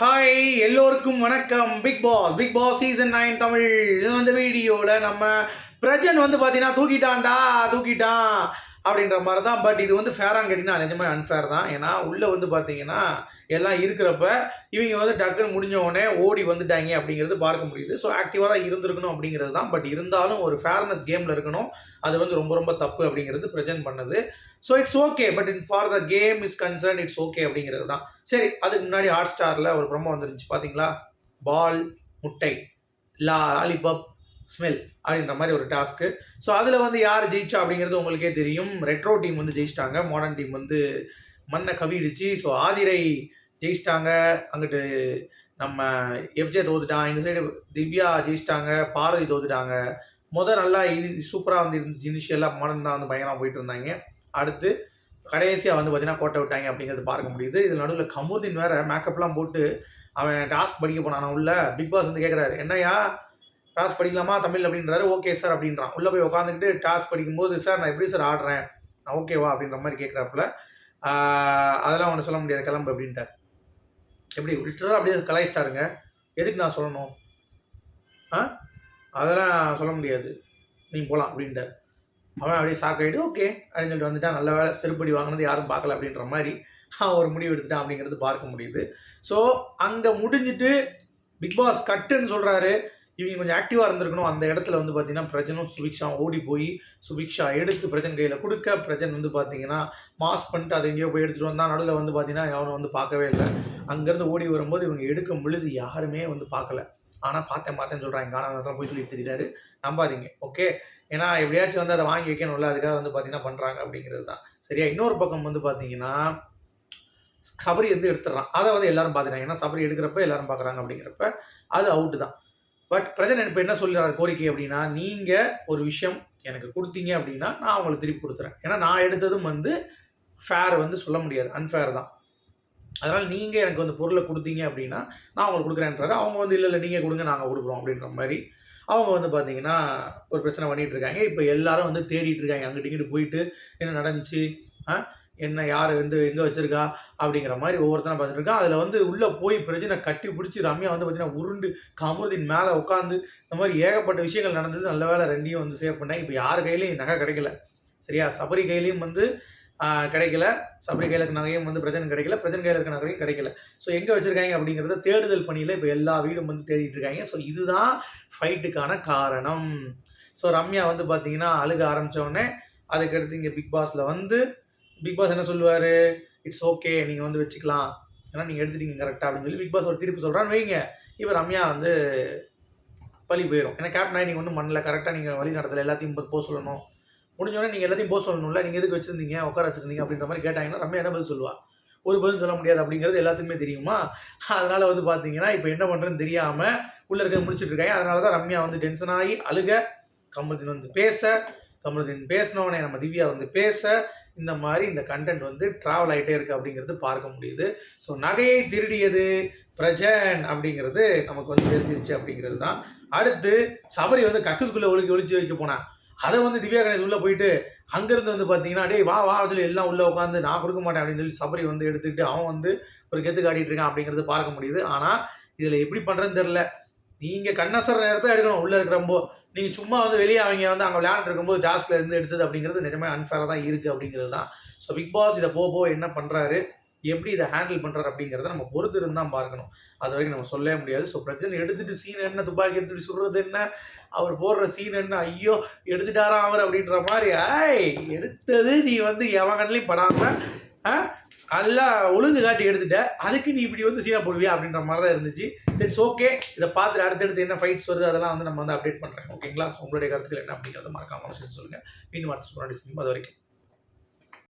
Hi எல்லோருக்கும் வணக்கம். Big boss big boss season nine Tamil. இது வந்து வீடியோவில் நம்ம பிரஜன் வந்து பார்த்தீங்கன்னா தூக்கிட்டான்டா தூக்கிட்டான் அப்படின்ற மாதிரி தான் பட் இது வந்து ஃபேரான்னு கேட்டிங்கன்னா நிஜமே அன்ஃபேர் தான். ஏன்னா உள்ளே வந்து பார்த்தீங்கன்னா எல்லாம் இருக்கிறப்ப இவங்க வந்து டக்குன்னு முடிஞ்ச உடனே ஓடி வந்துட்டாங்க அப்படிங்கிறது பார்க்க முடியுது. ஸோ ஆக்டிவாக தான் இருந்திருக்கணும் அப்படிங்கிறது தான். பட் இருந்தாலும் ஒரு ஃபேர்னஸ் கேமில் இருக்கணும். அது வந்து ரொம்ப ரொம்ப தப்பு அப்படிங்கிறது ப்ரெசென்ட் பண்ணது. So it's okay but in far the game is concern it's okay அப்படிங்கிறது தான். சரி அதுக்கு முன்னாடி ஹாட் ஸ்டாரில் ஒரு ப்ரொமோ வந்துருந்துச்சு. பார்த்தீங்களா பால் முட்டை லா லாலிபப் ஸ்மெல் அப்படின்ற மாதிரி ஒரு டாஸ்க்கு ஸோ அதில் வந்து யார் ஜெயிச்சா அப்படிங்கிறது உங்களுக்கே தெரியும். ரெட்ரோ டீம் வந்து ஜெயிச்சிட்டாங்க. மாடர்ன் டீம் வந்து மண்ணை கவிரிச்சு. ஸோ ஆதிரை ஜெயிச்சிட்டாங்க. அங்கிட்டு நம்ம எஃப்ஜே தோத்துட்டான். இந்த சைடு திவ்யா ஜெயிச்சிட்டாங்க. பார்வதி தோத்துட்டாங்க. முதல் நல்லா இது சூப்பராக வந்து இருந்துச்சு. இனிஷியலாக மாடர்ன் தான் வந்து பயங்கரமாக போயிட்டு இருந்தாங்க. அடுத்து கடைசியாக வந்து பார்த்தீங்கன்னா கோட்டை விட்டாங்க அப்படிங்கிறது பார்க்க முடியுது. இதில் நடுவில் கமுதின் வேறு மேக்கப்லாம் போட்டு அவன் டாஸ்க் படிக்க போனான் உள்ள. பிக் பாஸ் வந்து கேட்குறாரு என்னையா டாஸ் படிக்கலாமா? தமிழ் அப்படின்றாரு. ஓகே சார் அப்படின்றான். உள்ளே போய் உட்காந்துக்கிட்டு டாஸ் படிக்கும்போது சார் நான் எப்படி சார் ஆடுறேன்? நான் ஓகேவா அப்படின்ற மாதிரி கேட்குறாப்புல அதெல்லாம் ஒன்று சொல்ல முடியாது. கிளம்பு அப்படின்ட்டார். எப்படி? லிட்டராக அப்படியே கலாய்ச்சிட்டாருங்க. எதுக்கு நான் சொல்லணும்? ஆ? அதெல்லாம் சொல்ல முடியாது. நீங்கள் போகலாம் அப்படின்ட்டார். அவன் அப்படியே ஷாக் ஆகிட்டு ஓகே அப்படின்னு சொல்லிட்டு வந்துட்டான். நல்ல வேலை செருப்படி வாங்கினது யாரும் பார்க்கல அப்படின்ற மாதிரி அவன் ஒரு முடிவு எடுத்துட்டான் அப்படிங்கிறது பார்க்க முடியுது. ஸோ அங்கே முடிஞ்சிட்டு பிக் பாஸ் கட்டுன்னு சொல்கிறாரு இவங்க கொஞ்சம் ஆக்டிவாக இருந்திருக்கணும். அந்த இடத்துல வந்து பார்த்தீங்கன்னா பிரஜனும் சுபிக்ஷா ஓடி போய் சுபிக்ஷா எடுத்து பிரஜன் கையில் கொடுக்க பிரஜன் வந்து பார்த்தீங்கன்னா மாஸ் பண்ணிட்டு அதை எங்கேயோ போய் எடுத்துகிட்டு வந்தால் நடுவில் வந்து பார்த்தீங்கன்னா அவனை வந்து பார்க்கவே இல்லை. அங்கேருந்து ஓடி வரும்போது இவங்க எடுக்கும் பொழுது யாருமே வந்து பார்க்கல. ஆனால் பார்த்தேன் பார்த்தேன்னு சொல்கிறாங்க காணாமத்தில் போய் சொல்லி தெரியாது நம்பாதீங்க. ஓகே ஏன்னா எப்படியாச்சும் வந்து அதை வாங்கி வைக்கணும்ல. அதுக்காக வந்து பார்த்தீங்கன்னா பண்ணுறாங்க அப்படிங்கிறது தான். சரியா? இன்னொரு பக்கம் வந்து பார்த்தீங்கன்னா சபரி வந்து எடுத்துடுறான். அதை வந்து எல்லாரும் பார்த்துட்டாங்க ஏன்னா சபரி எடுக்கிறப்ப எல்லாரும் பார்க்குறாங்க அப்படிங்கிறப்ப அது அவுட்டு தான். பட் பிரஜன் இப்போ என்ன சொல்கிறார் கோரிக்கை அப்படின்னா நீங்கள் ஒரு விஷயம் எனக்கு கொடுத்தீங்க அப்படின்னா நான் அவங்களுக்கு திருப்பி கொடுத்துறேன். ஏன்னா நான் எடுத்ததும் வந்து ஃபேர் வந்து சொல்ல முடியாது. அன்ஃபேர் தான். அதனால் நீங்கள் எனக்கு வந்து பொருளை கொடுத்தீங்க அப்படின்னா நான் உங்களுக்கு கொடுக்குறேன்றாரு. அவங்க வந்து இல்லை இல்லை நீங்கள் கொடுங்க நாங்கள் கொடுக்குறோம் அப்படின்ற மாதிரி. அவங்க வந்து பார்த்தீங்கன்னா ஒரு பிரச்சனை பண்ணிகிட்டு இருக்காங்க. இப்போ எல்லாரும் வந்து தேடிட்டு இருக்காங்க. அங்கிட்டு இங்கிட்டு போயிட்டு என்ன நடந்துச்சு? என்ன யார் வந்து எங்கே வச்சிருக்கா அப்படிங்கிற மாதிரி ஒவ்வொருத்தனை பார்த்துட்டு இருக்கா. அதில் வந்து உள்ளே போய் பிரச்சனை கட்டி பிடிச்சி ரம்யா வந்து பார்த்தீங்கன்னா உருண்டு கமருதின் மேலே உட்காந்து இந்த மாதிரி ஏகப்பட்ட விஷயங்கள் நடந்தது. நல்ல வேலை ரெண்டையும் வந்து சேவ் பண்ணேன் இப்போ யார் கையிலையும் நகை கிடைக்கல. சரியா? சபரி கையிலையும் வந்து கிடைக்கல. சபரி கையில் இருக்க நகையும் வந்து பிரச்சனை கிடைக்கல. பிரச்சனை கையில் இருக்க நகையும் கிடைக்கல. ஸோ எங்கே வச்சுருக்காங்க அப்படிங்கிறத தேடுதல் பணியில் இப்போ எல்லா வீடும் வந்து தேடிட்டு இருக்காங்க. ஸோ இதுதான் ஃபைட்டுக்கான காரணம். ஸோ ரம்யா வந்து பார்த்தீங்கன்னா அழுக ஆரம்பித்தோடனே அதுக்கடுத்து இங்கே பிக் பாஸில் வந்து பிக் பாஸ் என்ன சொல்லுவார்? இட்ஸ் ஓகே நீங்கள் வந்து வச்சுக்கலாம். ஏன்னா நீங்கள் எடுத்துட்டீங்க கரெக்டாக அப்படின்னு சொல்லி பிக் பாஸ் ஒரு திருப்பி சொல்கிறான்னு வைங்க. இப்போ ரம்யா வந்து பழி போயிடும் ஏன்னா கேப்டன் நீங்கள் ஒன்றும் பண்ணல. கரெக்டாக நீங்கள் வழி நடத்தலை. எல்லாத்தையும் போக சொல்லணும். முடிஞ்சோடனே நீங்கள் எல்லாத்தையும் போக சொல்லணும்ல. நீங்கள் எதுக்கு வச்சுருந்தீங்க? உட்கார வச்சுருந்தீங்க அப்படின்ற மாதிரி கேட்டாங்கன்னா ரம்யா என்ன பதில் சொல்லுவாள் ஒரு பதில் சொல்ல முடியாது அப்படிங்கிறது எல்லாத்துக்குமே தெரியுமா? அதனால் வந்து பார்த்தீங்கன்னா இப்போ என்ன பண்ணுறதுன்னு தெரியாமல் உள்ளே இருக்க முடிச்சுட்டு இருக்காங்க. அதனால தான் ரம்யா வந்து டென்ஷன் ஆகி அழுக கம்பத்தின் வந்து பேச நம்மளுக்கு பேசினவனே நம்ம திவ்யா வந்து பேச இந்த மாதிரி இந்த கண்டென்ட் வந்து ட்ராவல் ஆகிட்டே இருக்குது அப்படிங்கிறது பார்க்க முடியுது. ஸோ நகையை திருடியது பிரஜன் அப்படிங்கிறது நமக்கு வந்து தெரிஞ்சிருச்சு அப்படிங்கிறது தான். அடுத்து சபரி வந்து கக்குஸ்குள்ளே ஒழுக்கி ஒழிச்சு வைக்க போனான். அதை வந்து திவ்யா கணேஷ் உள்ளே போயிட்டு அங்கேருந்து வந்து பார்த்தீங்கன்னா டேய் வா வா சொல்லி எல்லாம் உள்ளே உட்காந்து நான் கொடுக்க மாட்டேன் அப்படின்னு சொல்லி சபரி வந்து எடுத்துக்கிட்டு அவன் வந்து ஒரு கெத்து காட்டிகிட்டு இருக்கான் அப்படிங்கிறது பார்க்க முடியுது. ஆனால் இதில் எப்படி பண்ணுறதுன்னு தெரில நீங்கள் கண்ணசர நேரத்தை எடுக்கணும். உள்ளே இருக்கிறப்போ நீங்கள் சும்மா வந்து வெளியே அவங்க வந்து அங்கே விளையாண்டு இருக்கும்போது டாஸ்கில் இருந்து எடுத்தது அப்படிங்கிறது நிஜமே அன்ஃபேராக தான் இருக்குது அப்படிங்கிறது தான். ஸோ பிக் பாஸ் இதை போக போக என்ன பண்ணுறாரு எப்படி இதை ஹேண்டில் பண்ணுறாரு அப்படிங்கிறத நம்ம பொறுத்து இருந்தால் பார்க்கணும். அது வரைக்கும் நம்ம சொல்லவே முடியாது. ஸோ பிரச்சனை எடுத்துகிட்டு சீன் என்ன துப்பாக்கி எடுத்துகிட்டு சொல்கிறது என்ன? அவர் போடுற சீன் என்ன? ஐயோ எடுத்துட்டாரா அவர் அப்படின்ற மாதிரி ஆய் எடுத்தது நீ வந்து எவன் கண்ணிலையும் படாமல் நல்லா ஒழுங்கு காட்டி எடுத்துட்ட. அதுக்கு நீ இப்படி வந்து சீனா போடுவியா அப்படின்ற மாதிரி தான் இருந்துச்சு. சரி ஓகே இதை பார்த்துட்டு அடுத்தடுத்து என்ன ஃபைட்ஸ் வருது அதெல்லாம் வந்து நம்ம வந்து அப்டேட் பண்ணுறேன் ஓகேங்களா உங்களுடைய கருத்துக்கள் என்ன அப்படிங்கிறத மறக்காமல் சொல்லுங்கள் மீண்டும் அடுத்த சொன்னாடி அது வரைக்கும்.